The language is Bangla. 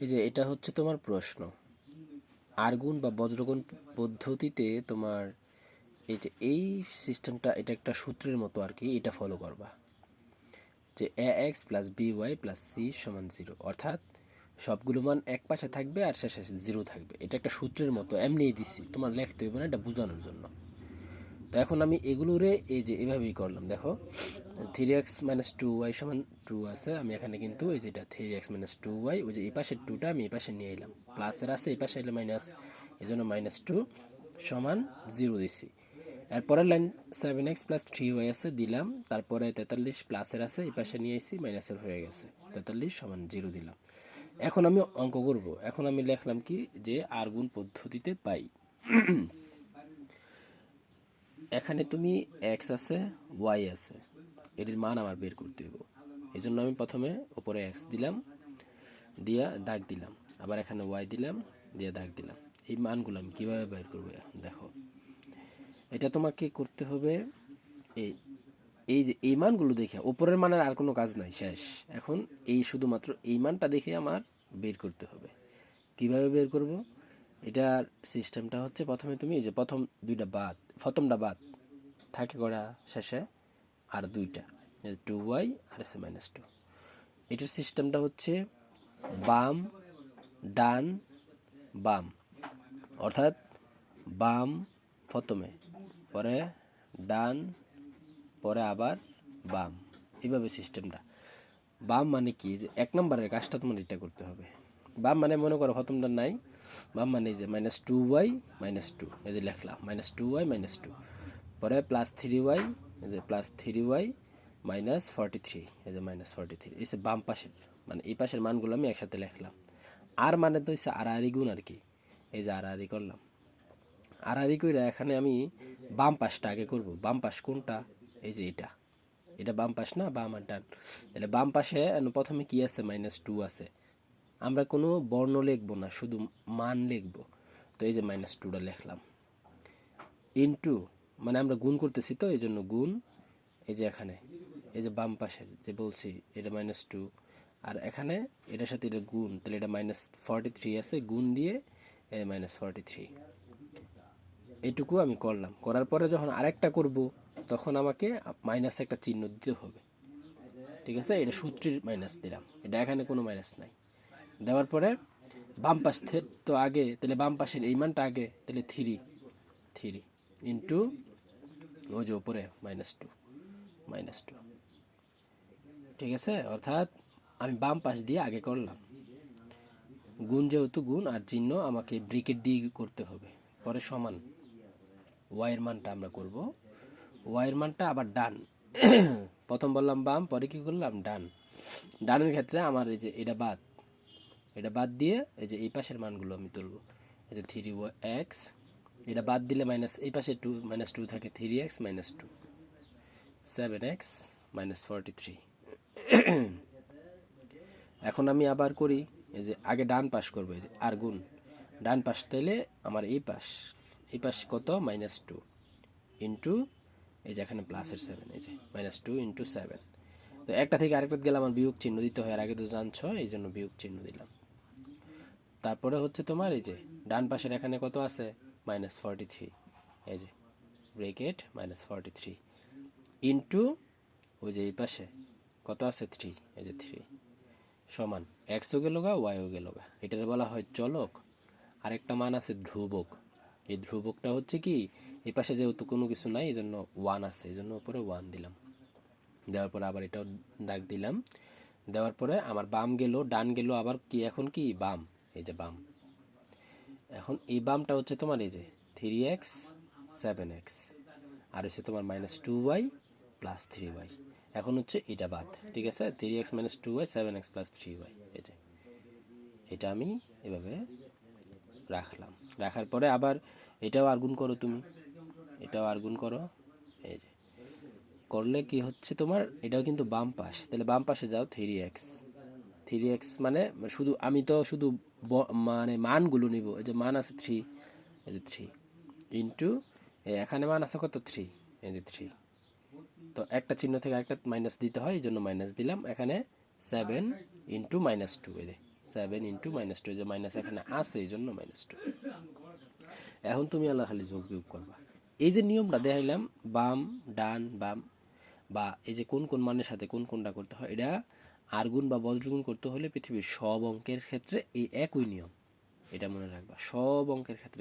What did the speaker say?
এই যে এটা হচ্ছে তোমার প্রশ্ন। আর্গুন বা বজ্রগুণ পদ্ধতিতে তোমার এই যে এই সিস্টেমটা, এটা একটা সূত্রের মতো আর কি, এটা ফলো করবা। যে A X plus B Y plus C সমান জিরো অর্থাৎ সবগুলো মান এক পাশে থাকবে আর শেষে জিরো থাকবে। এটা একটা সূত্রের মতো, এমনিই দিছি। তোমার লেখতে হবে না, এটা বোঝানোর জন্য। তো এখন আমি এগুলোরে এই যে এভাবেই করলাম, দেখো। Three X minus two Y সমান টু আছে, আমি এখানে কিন্তু এই যেটা three X minus two Y ওই যে এই পাশের টুটা আমি এই পাশে নিয়ে এলাম। প্লাসের আছে, এই পাশে এলে মাইনাস এই জন্য মাইনাস টু সমান জিরো দিছি। এরপরের line seven X plus three Y আছে, দিলাম। তারপরে তেতাল্লিশ প্লাসের আছে, এই পাশে নিয়ে এসেছি মাইনাসের হয়ে গেছে। তেতাল্লিশ সমান জিরো দিলাম। এখন আমি অঙ্ক করব। এখন আমি লিখলাম কি? যে আর্গুন পদ্ধতিতে পাই। এখানে তুমি এক্স আছে ওয়াই আছে। এটির মান আমার বের করতে হবে এই জন্য আমি প্রথমে ওপরে এক্স দিলাম, দিয়া দাগ দিলাম। আবার এখানে ওয়াই দিলাম, দিয়ে দাগ দিলাম। এই মানগুলো আমি কীভাবে বের করব, দেখো। এটা তোমাকে করতে হবে এই এই যে, এই মানগুলো দেখে। ওপরের মানের আর কোনো কাজ নাই, শেষ। এখন এই শুধুমাত্র এই মানটা দেখে আমার বের করতে হবে। কীভাবে বের করব? এটার সিস্টেমটা হচ্ছে প্রথমে তুমি যে প্রথম দুইটা বাদ, প্রথমটা বাদ থাকে করা শেষে? আর দুইটা টু ওয়াই আর এসে মাইনাস টু এটার সিস্টেমটা হচ্ছে বাম, ডান, বাম। অর্থাৎ বাম প্রথমে, পরে ডান, পরে আবার বাম। এইভাবে সিস্টেমটা বাম মানে কি? যে এক নম্বরের কাজটা তোমার এটা করতে হবে। বাম মানে মনে করো প্রথমটা নাই। বাম মানে যে minus two Y minus two এই যে লেখলাম minus two Y minus two পরে প্লাস থ্রি ওয়াই এই যে plus three Y minus forty three এই যে মাইনাস ফর্টি থ্রি এই বাম পাশের মানে এই পাশের মানগুলো আমি একসাথে লেখলাম। আর মানে তো হচ্ছে আড়াআড়ি গুণ আর কি। এই যে আর আড়াআড়ি করলাম। আর আড়াআড়ি কইরা এখানে আমি বাম পাশটা আগে করব। বাম পাশ কোনটা? এই যে এটা। এটা বাম পাশ না? বাম আর ডান। তাহলে বাম পাশে প্রথমে কি আছে? মাইনাস টু আছে। আমরা কোনো বর্ণ লিখব না, শুধু মান লিখব। তো এই যে মাইনাস টুটা লিখলাম। ইনটু মানে আমরা গুণ করতেছি তো, এই জন্য গুণ, এই যে এখানে, এই যে বাম পাশের যে বলছি, এটা মাইনাস টু আর এখানে এটার সাথে এটা গুণ, তাহলে এটা মাইনাস ফর্টি থ্রি আছে, গুণ দিয়ে মাইনাস ফর্টি থ্রি এটুকু আমি করলাম। করার পরে যখন আরেকটা করব, তখন আমাকে মাইনাস একটা চিহ্ন দিতে হবে। ঠিক আছে? এটা সূত্রের মাইনাস দিলাম। এটা এখানে কোনো মাইনাস নাই। দেওয়ার পরে বাম পাশ তো আগে, তাহলে বাম পাশের এই মানটা আগে, তাহলে থ্রি থ্রি ইন্টু ওই যে ওপরে মাইনাস টু মাইনাস টু ঠিক আছে? অর্থাৎ আমি বাম পাশ দিয়ে আগে করলাম। গুণ যেহেতু গুণ আর চিহ্ন আমাকে ব্রিকেট দিয়ে করতে হবে, পরে সমান। ওয়াইয়ের মানটা আমরা করব। ওয়াইয়ের মানটা আবার ডান প্রথম বললাম বাম, পরে কি করলাম? ডান ডানের ক্ষেত্রে আমার এই যে এটা বাদ। এটা বাদ দিয়ে এই যে এই পাশের মানগুলো আমি তুলব। এই যে থ্রি এক্স এটা বাদ দিলে মাইনাস এই পাশে টু মাইনাস টু থাকে three X minus two seven X minus forty three এখন আমি আবার করি, এই যে আগে ডান পাশ করব, এই যে আর গুণ ডান পাশ তাইলে আমার এই পাশ এই পাশ কত? মাইনাস টু ইন্টু এই যে এখানে প্লাসের সেভেন এই যে মাইনাস টু ইন্টু সেভেন তো একটা থেকে আরেকটা গেলে আমার বিয়োগ চিহ্ন দিতে হয়, আর আগে তো জানছো এই জন্য বিয়োগ চিহ্ন দিলাম। তারপরে হচ্ছে তোমার এই যে, ডান পাশের এখানে কত আছে? মাইনাস ফর্টি থ্রি এই যে bracket minus forty three into ওই যে এই পাশে, কত আছে? থ্রি এই যে থ্রি সমান এক্সও গেল গা ওয়াইও গেল গা। এটার বলা হয় চলক। আরেকটা মান আছে ধ্রুবক। এই ধ্রুবকটা হচ্ছে কি, এই পাশে যেহেতু কোনো কিছু নাই এই জন্য ওয়ান আছে। এই জন্য উপরে ওয়ান দিলাম। দেওয়ার পরে আবার এটাও দাগ দিলাম। দেওয়ার পরে আমার বাম গেল, ডান গেল, আবার কি, এখন কি? বাম। এই যে বাম। এখন এই বামটা হচ্ছে তোমার এই যে থ্রি এক্স সেভেন এক্স আর হচ্ছে তোমার minus two Y plus three Y এখন হচ্ছে এটা বাদ, ঠিক আছে? Three X minus two Y seven X plus three Y এই যে, এটা আমি এভাবে রাখলাম। রাখার পরে আবার এটাও আর্গুন করো তুমি। এটাও আর্গুন করো। এই যে, করলে কি হচ্ছে তোমার? এটাও কিন্তু বাম পাশ। তাহলে বাম পাশে যাও থ্রি এক্স থ্রি এক্স মানে শুধু, আমি তো শুধু মানে মানগুলো নিব, এই যে মান আছে থ্রি এই যে থ্রি ইন্টু এখানে মান আছে কত থ্রি এই যে থ্রি তো একটা চিহ্ন থেকে একটা মাইনাস দিতে হয়, এই জন্য মাইনাস দিলাম, এখানে সেভেন ইন্টু মাইনাস টু এই যে সেভেন ইন্টু মাইনাস টু এই যে মাইনাস এখানে আছে, এই জন্য মাইনাস টু এখন তুমি আল্লাহ খালি যোগ বিয়োগ করবা। এই যে নিয়মটা দেখাইলাম, বাম, ডান, বাম, বা এই যে কোন কোন মানের সাথে কোন কোনটা করতে হয়, এটা আর্গুন বা বজ্রগুণ করতে হলে পৃথিবীর সব অঙ্কের ক্ষেত্রে এই একই নিয়ম। এটা মনে রাখবা। সব অঙ্কের ক্ষেত্রে